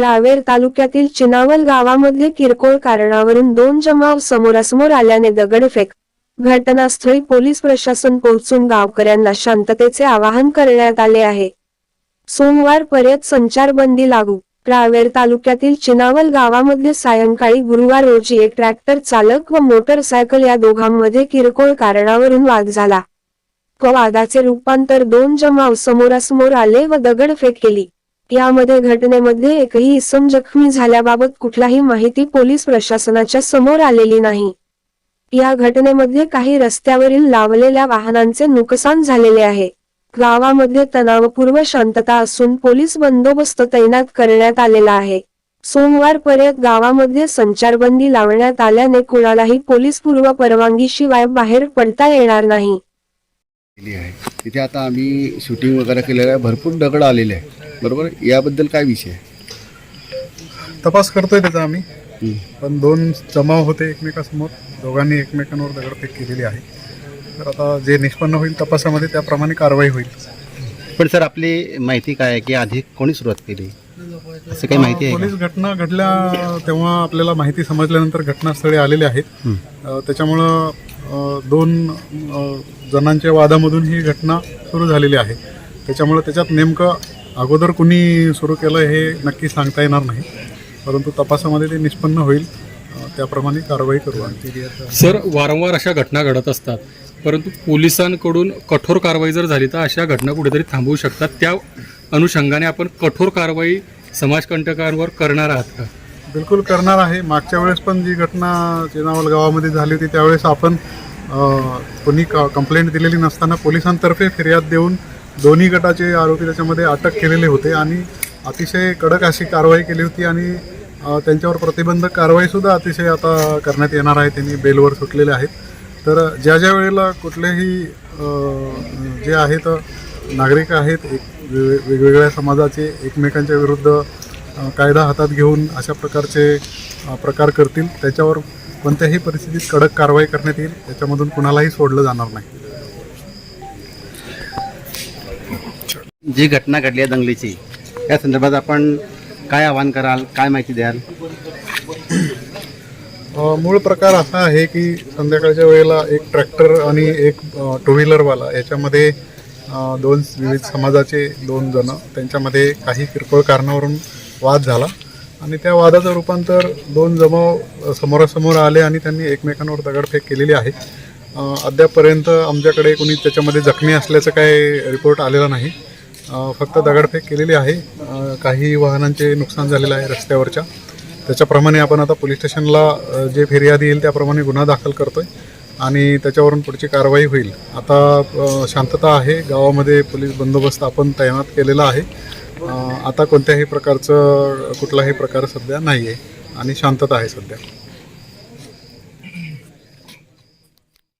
रावेर तालुक्यातील चिनावल गावामध्ये किरकोळ कारणावरून दोन जमाव समोरासमोर आल्याने दगडफेक घटनास्थळी पोलीस प्रशासन पोहोचून गावकऱ्यांना शांततेचे आवाहन करण्यात आले आहे. सोमवार पर्यंत संचारबंदी लागू. रावेर तालुक्यातील चिनावल गावामध्ये सायंकाळी गुरुवार रोजी एक ट्रॅक्टर चालक व मोटरसायकल या दोघांमध्ये किरकोळ कारणावरून वाद झाला. व वादाचे रूपांतर दोन जमाव समोरासमोर आले व दगडफेक केली. यामध्ये घटनेमध्ये एकही इसम जखमी झाल्याबाबत कुठलाही माहिती पोलीस प्रशासनाच्या समोर आलेली नाही. या घटनेमध्ये काही रस्त्यावरील लावलेल्या वाहनांचे नुकसान झालेले आहे. गावामध्ये तणावपूर्व शांतता असून पोलीस बंदोबस्त तैनात करण्यात आलेला आहे. सोमवारपर्यंत गावामध्ये संचारबंदी लावण्यात आल्याने कुणालाही पोलीस पूर्व परवानगीशिवाय बाहेर पडता येणार नाही. केली आहे. तिथे आता आम्ही शूटिंग वगैरे केलेलं आहे. भरपूर दगड आलेले आहे. बरोबर? याबद्दल काय विषय? आहे तपास करतोय त्याचा आम्ही. हं. पण दोन जमाव होते एकमेकासमोर. दोघांनी एकमेकांवर दगडफेक केलेली आहे. तर आता जे निष्पन्न होईल तपासामध्ये त्याप्रमाणे कारवाई होईल. पण सर आपली माहिती काय आहे की आधी कोणी सुरुवात केली? असं काही माहिती आहे पोलीस घटना घडल्या तेव्हा आपल्याला माहिती समजल्यानंतर घटनास्थळी आलेले आहेत. हं. अ, त्याच्यामुळं दोन जणांच्या वादामधून ही घटना सुरू झालेली आहे. त्याच्यामुळं त्याच्यात नेमकं अगोदर कुणी सुरू केलं हे नक्की सांगता येणार नाही. परंतु तपासामध्ये ते निष्पन्न होईल. त्याप्रमाणे कारवाई करू सर वारंवार अशा घटना घडत असतात. परंतु पोलिसांकडून कठोर कारवाई जर झाली तर अशा घटना कुठेतरी थांबवू शकतात. त्या अनुषंगाने आपण कठोर कारवाई समाजकंटकांवर करणार आहात का? बिलकुल करणार आहे. मागच्या वेळेस पण जी घटना चेनावल गावामध्ये झाली होती त्यावेळेस आपण कोणी क कंप्लेंट दिलेली नसताना पोलिसांतर्फे फिर्याद देऊन दोन्ही गटाचे आरोपी त्याच्यामध्ये अटक केलेले होते आणि अतिशय कडक अशी कारवाई केली होती आणि त्यांच्यावर प्रतिबंधक कारवाईसुद्धा अतिशय आता करण्यात येणार आहे. त्यांनी बेलवर सुटलेले आहेत. तर ज्या ज्या वेळेला कुठलेही जे आहेत नागरिक आहेत एक वेग- वेगवेगळ्या समाजाचे एकमेकांच्या विरुद्ध कायदा हातात घेऊन अशा प्रकारचे प्रकार करतील. त्याच्यावर कोणत्याही परिस्थितीत कडक कारवाई करण्यात येईल. त्याच्यामधून कुणालाही सोडलं जाणार नाही. जी घटना घडली आहे दंगलीची या संदर्भात आपण काय आवाहन कराल काय माहिती द्याल? मूळ प्रकार असा आहे की संध्याकाळच्या वेळेला एक ट्रॅक्टर आणि एक टू व्हीलरवाला याच्यामध्ये दोन विविध समाजाचे दोन जण त्यांच्यामध्ये काही किरकोळ कारणावरून वाद झाला. आणि त्या वादाचं रूपांतर दोन जमाव समोरासमोर आले आणि त्यांनी एकमेकांवर दगडफेक केलेली आहे. अद्यापपर्यंत आमच्याकडे कोणी त्याच्यामध्ये जखमी असल्याचं काही रिपोर्ट आलेला नाही. फक्त दगडफेक केलेली आहे. काही वाहनांचे नुकसान झालेलं आहे रस्त्यावरच्या. त्याच्याप्रमाणे आपण आता पोलीस स्टेशनला जे फिर्यादी येईल त्याप्रमाणे गुन्हा दाखल करतोय आणि त्याच्यावरून पुढची कारवाई होईल. आता शांतता आहे. गावामध्ये पोलीस बंदोबस्त आपण तैनात केलेला आहे. आता कोणत्याही प्रकारचं कुठलाही प्रकार सध्या नाही आहे आणि शांतता आहे सध्या.